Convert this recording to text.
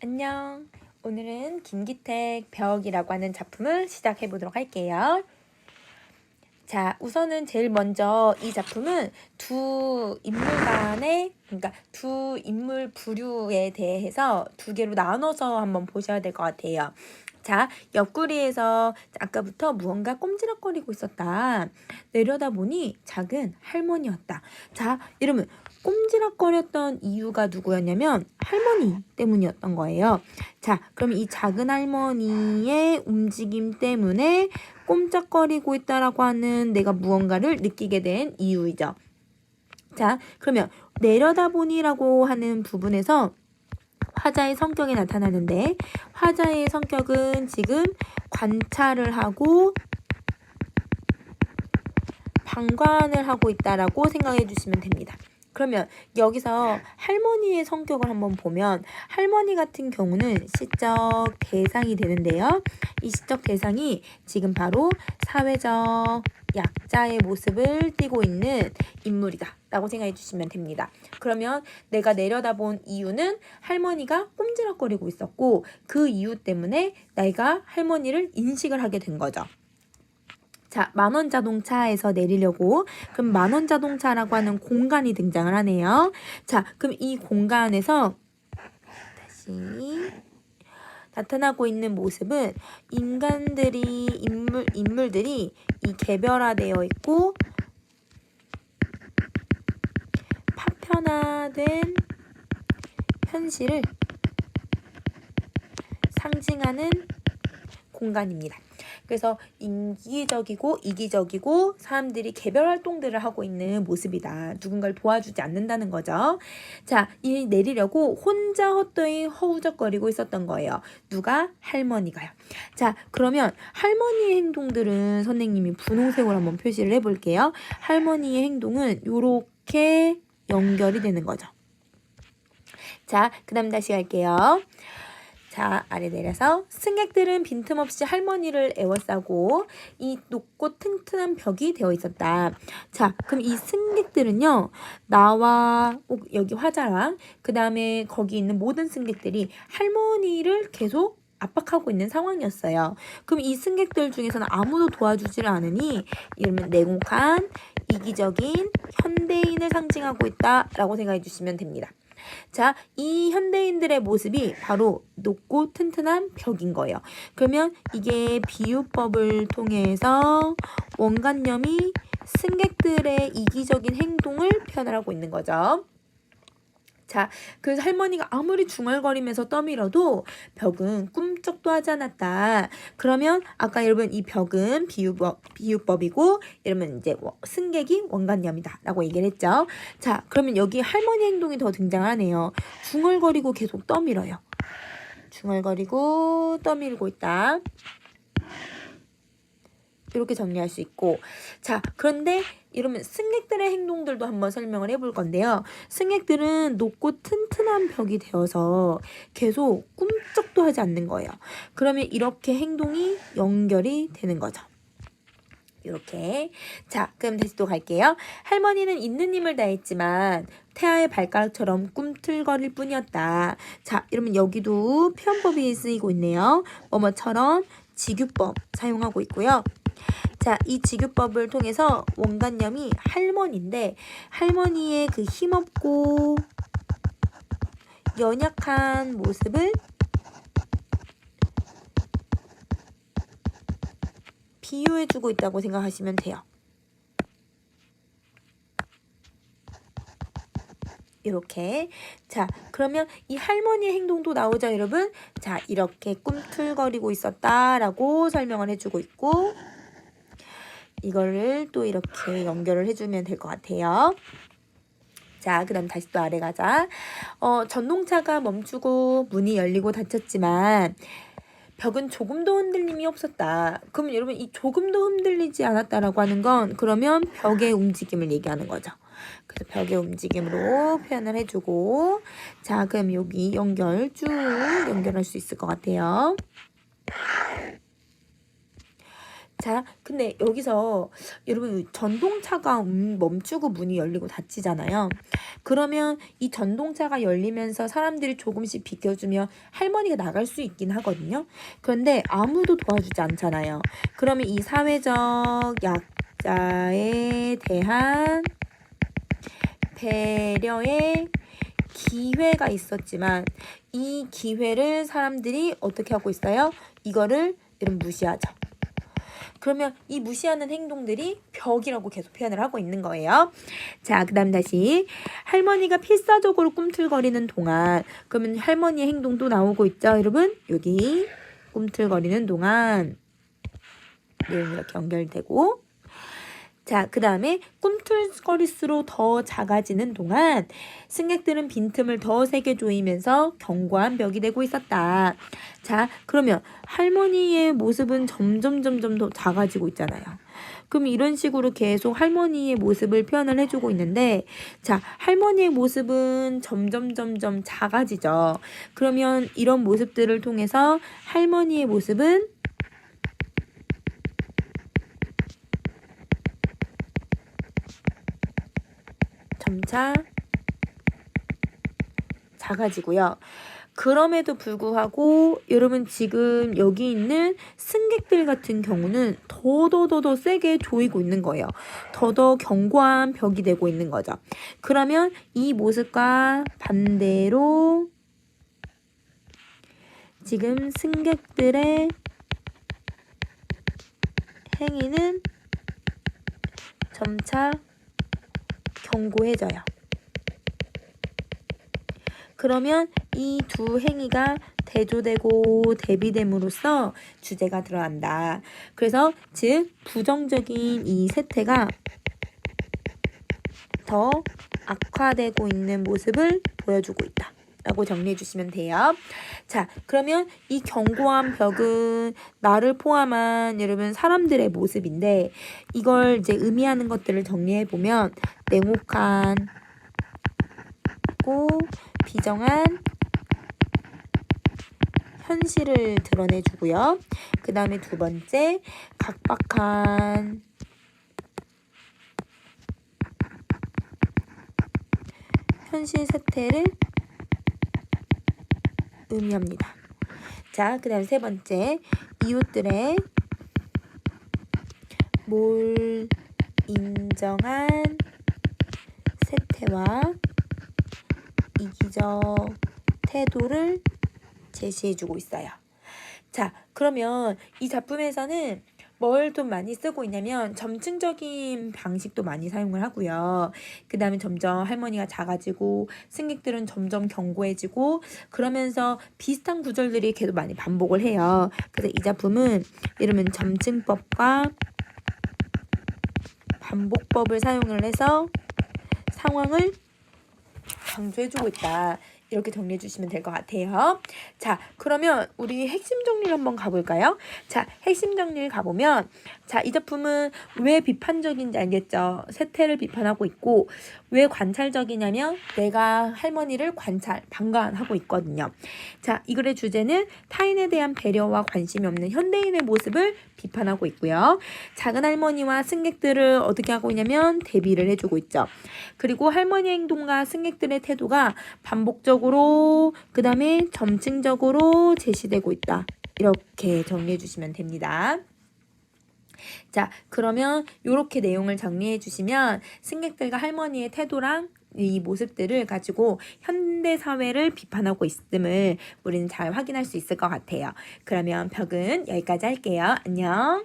안녕. 오늘은 김기택 벽이라고 하는 작품을 시작해 보도록 할게요. 자, 우선은 제일 먼저 이 작품은 두 인물 간의, 그러니까 두 인물 부류에 대해서 두 개로 나눠서 한번 보셔야 될 것 같아요. 자, 옆구리에서 아까부터 무언가 꼼지락거리고 있었다. 내려다 보니 작은 할머니였다. 자, 여러분, 꼼지락거렸던 이유가 누구였냐면 할머니 때문이었던 거예요. 자, 그럼 이 작은 할머니의 움직임 때문에 꼼짝거리고 있다라고 하는 내가 무언가를 느끼게 된 이유이죠. 자, 그러면 내려다보니라고 하는 부분에서 화자의 성격이 나타나는데 화자의 성격은 지금 관찰을 하고 방관을 하고 있다라고 생각해 주시면 됩니다. 그러면 여기서 할머니의 성격을 한번 보면 할머니 같은 경우는 시적 대상이 되는데요. 이 시적 대상이 지금 바로 사회적 약자의 모습을 띠고 있는 인물이다. 라고 생각해 주시면 됩니다. 그러면 내가 내려다본 이유는 할머니가 꼼지락거리고 있었고 그 이유 때문에 내가 할머니를 인식을 하게 된 거죠. 자, 만원 자동차에서 내리려고 그럼 만원 자동차라고 하는 공간이 등장을 하네요. 자, 그럼 이 공간에서 다시 나타나고 있는 모습은 인간들이 인물 인물들이 이 개별화되어 있고 파편화된 현실을 상징하는 공간입니다. 그래서 인기적이고 이기적이고 사람들이 개별 활동들을 하고 있는 모습이다. 누군가를 도와주지 않는다는 거죠. 자, 이 내리려고 혼자 헛되이 허우적거리고 있었던 거예요. 누가? 할머니가요. 자, 그러면 할머니의 행동들은 선생님이 분홍색으로 한번 표시를 해볼게요. 할머니의 행동은 이렇게 연결이 되는 거죠. 자, 그 다음 다시 갈게요. 자, 아래 내려서 승객들은 빈틈없이 할머니를 애워싸고 이 높고 튼튼한 벽이 되어 있었다. 자, 그럼 이 승객들은요, 나와 여기 화자랑 그 다음에 거기 있는 모든 승객들이 할머니를 계속 압박하고 있는 상황이었어요. 그럼 이 승객들 중에서는 아무도 도와주지를 않으니 이러면 냉혹한 이기적인 현대인을 상징하고 있다라고 생각해 주시면 됩니다. 자, 이 현대인들의 모습이 바로 높고 튼튼한 벽인 거예요. 그러면 이게 비유법을 통해서 원관념이 승객들의 이기적인 행동을 표현하고 있는 거죠. 자, 그 할머니가 아무리 중얼거리면서 떠밀어도 벽은 꿈쩍도 하지 않았다. 그러면 아까 여러분 이 벽은 비유법, 비유법이고 이러면 이제 승객이 원관념이다. 라고 얘기를 했죠. 자, 그러면 여기 할머니 행동이 더 등장하네요. 중얼거리고 계속 떠밀어요. 중얼거리고 떠밀고 있다. 이렇게 정리할 수 있고 자 그런데 이러면 승객들의 행동들도 한번 설명을 해볼 건데요. 승객들은 높고 튼튼한 벽이 되어서 계속 꿈쩍도 하지 않는 거예요. 그러면 이렇게 행동이 연결이 되는 거죠. 이렇게 자 그럼 다시 또 갈게요. 할머니는 있는 힘을 다했지만 태아의 발가락처럼 꿈틀거릴 뿐이었다. 자 이러면 여기도 표현법이 쓰이고 있네요. 뭐뭐처럼 지규법 사용하고 있고요. 자, 이 지교법을 통해서 원관념이 할머니인데 할머니의 그 힘없고 연약한 모습을 비유해주고 있다고 생각하시면 돼요. 이렇게. 자 그러면 이 할머니의 행동도 나오죠 여러분? 자 이렇게 꿈틀거리고 있었다라고 설명을 해주고 있고 이거를 또 이렇게 연결을 해주면 될 것 같아요. 자, 그 다음 다시 또 아래 가자. 어, 전동차가 멈추고 문이 열리고 닫혔지만 벽은 조금도 흔들림이 없었다. 그러면 여러분 이 조금도 흔들리지 않았다라고 하는 건 그러면 벽의 움직임을 얘기하는 거죠. 그래서 벽의 움직임으로 표현을 해주고 자 그럼 여기 연결 쭉 연결할 수 있을 것 같아요. 자, 근데 여기서 여러분 전동차가 음, 멈추고 문이 열리고 닫히잖아요. 그러면 이 전동차가 열리면서 사람들이 조금씩 비켜주면 할머니가 나갈 수 있긴 하거든요. 그런데 아무도 도와주지 않잖아요. 그러면 이 사회적 약자에 대한 배려의 기회가 있었지만 이 기회를 사람들이 어떻게 하고 있어요? 이거를 여러분 무시하죠. 그러면 이 무시하는 행동들이 벽이라고 계속 표현을 하고 있는 거예요. 자, 그 다음 다시. 할머니가 필사적으로 꿈틀거리는 동안, 그러면 할머니의 행동도 나오고 있죠, 여러분? 여기, 꿈틀거리는 동안. 내용이 이렇게 연결되고. 자, 그 다음에 꿈틀거릴수록 더 작아지는 동안 승객들은 빈틈을 더 세게 조이면서 견고한 벽이 되고 있었다. 자, 그러면 할머니의 모습은 점점 점점 더 작아지고 있잖아요. 그럼 이런 식으로 계속 할머니의 모습을 표현을 해주고 있는데, 자, 할머니의 모습은 점점 점점 작아지죠. 그러면 이런 모습들을 통해서 할머니의 모습은 점차 작아지고요. 그럼에도 불구하고 여러분 지금 여기 있는 승객들 같은 경우는 더더더더 세게 조이고 있는 거예요. 더더 견고한 벽이 되고 있는 거죠. 그러면 이 모습과 반대로 지금 승객들의 행위는 점차 견고해져요. 그러면 이 두 행위가 대조되고 대비됨으로써 주제가 들어간다. 그래서 즉 부정적인 이 세태가 더 악화되고 있는 모습을 보여주고 있다. 라고 정리해 주시면 돼요. 자, 그러면 이 견고한 벽은 나를 포함한 여러분 사람들의 모습인데 이걸 이제 의미하는 것들을 정리해 보면 냉혹한 고 비정한 현실을 드러내 주고요. 그 다음에 두 번째 각박한 현실 세태를 의미합니다. 자, 그 다음 세 번째 이웃들의 몰 인정한 세태와 이기적 태도를 제시해주고 있어요. 자, 그러면 이 작품에서는 뭘 좀 많이 쓰고 있냐면 점층적인 방식도 많이 사용을 하고요. 그 다음에 점점 할머니가 작아지고 승객들은 점점 견고해지고 그러면서 비슷한 구절들이 계속 많이 반복을 해요. 그래서 이 작품은 이러면 점층법과 반복법을 사용을 해서 상황을 강조해주고 있다. 이렇게 정리해 주시면 될 것 같아요. 자, 그러면 우리 핵심 정리를 한번 가볼까요? 자, 핵심 정리를 가보면, 자, 이 작품은 왜 비판적인지 알겠죠? 세태를 비판하고 있고, 왜 관찰적이냐면, 내가 할머니를 관찰, 방관하고 있거든요. 자, 이 글의 주제는 타인에 대한 배려와 관심이 없는 현대인의 모습을 비판하고 있고요. 작은 할머니와 승객들을 어떻게 하고 있냐면, 대비를 해주고 있죠. 그리고 할머니 행동과 승객들의 태도가 반복 적으로 그 다음에 점층적으로 제시되고 있다. 이렇게 정리해 주시면 됩니다. 자, 그러면 이렇게 내용을 정리해 주시면 승객들과 할머니의 태도랑 이 모습들을 가지고 현대 사회를 비판하고 있음을 우리는 잘 확인할 수 있을 것 같아요. 그러면 벽은 여기까지 할게요. 안녕.